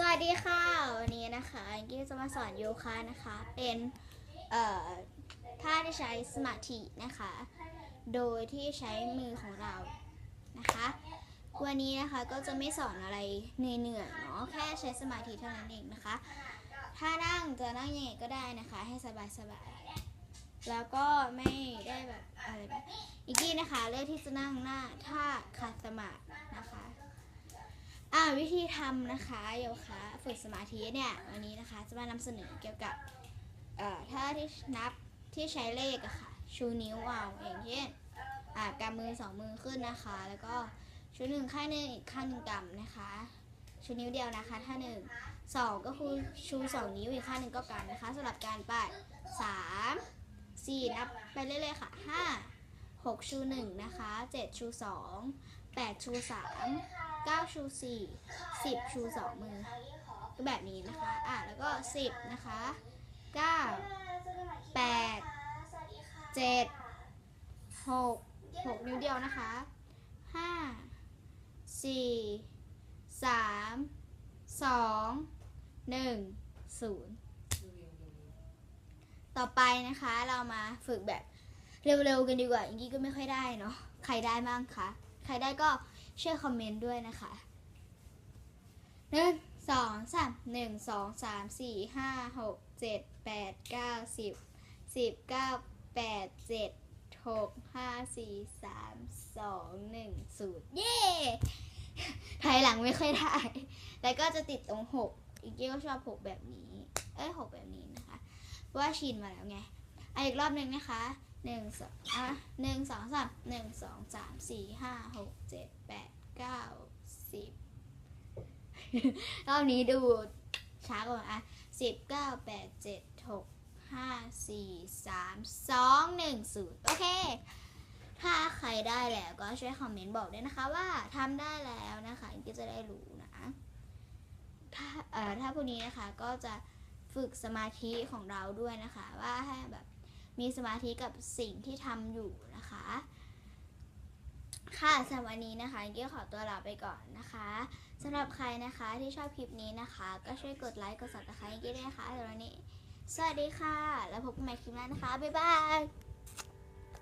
สวัสดีค่ะ วันนี้นะคะกี้จะมาสอนโยคะนะคะ เป็นท่าที่ใช้สมาธินะคะ โดยที่ใช้มือของเรานะคะ วันนี้นะคะก็จะไม่สอนอะไรเหนื่อยๆเนาะแค่ใช้สมาธิเท่านั้นเองนะคะ ถ้านั่งจะนั่งยังไงก็ได้นะคะ ให้สบายๆแล้วก็ไม่ได้แบบอะไรแบบอีกกี้นะคะเลือกที่จะนั่งหน้าท่าขัดสมาธิ อ่าวิธีทำนะคะโยคะฝึกสมาธิเนี่ยวันนี้นะคะจะมานำเสนอเกี่ยวกับเอ่อท่าที่นับที่ใช้เลขอะค่ะชูนิ้วเอาอย่างเช่นอ่ากำมือสองมือขึ้นนะคะ แล้วก็ชูหนึ่งข้างหนึ่งอีกข้างหนึ่งกำนะคะชูนิ้วเดียวนะคะท่าหนึ่งสองก็คือชูสองนิ้วอีกข้างหนึ่งก็กำนะคะสำหรับการไปสามสี่นับไปเรื่อยๆค่ะห้าหกชูหนึ่งนะคะเจ็ดชูสองแปดชูสาม 9 ชู 4 10 ชู 2 มือก็แบบนี้นะคะ อะ แล้วก็ 10 นะคะ 9 8 7 6 6 นิ้วเดียวนะคะ 5 4 3 2 1 0 ต่อไปนะคะเรามาฝึกแบบเร็วๆกันดีกว่าอย่างนี้ก็ไม่ค่อยได้เนาะ ใครได้บ้างคะ ใครได้ก็ ช่วยคอมเมนต์ด้วยนะคะหนึ่งสองสามหนึ่งสองสามสี่ห้าหกเจ็ดแปดเก้าสิบสิบเก้าแปดเจ็ดหกห้าสี่สามสองหนึ่งศูนย์เย้ถอยหลังไม่ค่อยได้แล้วก็จะติดตรงหกอีกเกี้ก็ชอบหกแบบนี้ เอ้ยหกแบบนี้นะคะเพราะว่าชินมาแล้วไงออีกรอบหนึ่งนะคะ หนึ่งสองอะหนึ่งสองสามหนึ่งสองสามสี่ห้าหกเจ็ดแปดเก้าสิบรอบนี้ดูช้ากว่าอะสิบเก้าแปดเจ็ดหกห้าสี่สามสองหนึ่งศูนย์โอเค ถ้าใครได้แล้วก็ช่วยคอมเมนต์บอกด้วยนะคะว่าทำได้แล้วนะคะก็จะได้รู้นะถ้าเอ่อถ้าพวกนี้นะคะก็จะฝึกสมาธิของเราด้วยนะคะ ว่าให้แบบ มีสมาธิกับสิ่งที่ทำอยู่นะคะ ค่ะสำหรับวันนี้นะคะเกี้ขอตัวลาไปก่อนนะคะสำหรับใครนะคะที่ชอบคลิปนี้นะคะ ก็ช่วยกดไลค์กด subscribe ให้เกี้ด้วยนะคะสำหรับวันนี้ สวัสดีค่ะ แล้วพบกันใหม่คลิปหน้านะคะ บ๊ายบาย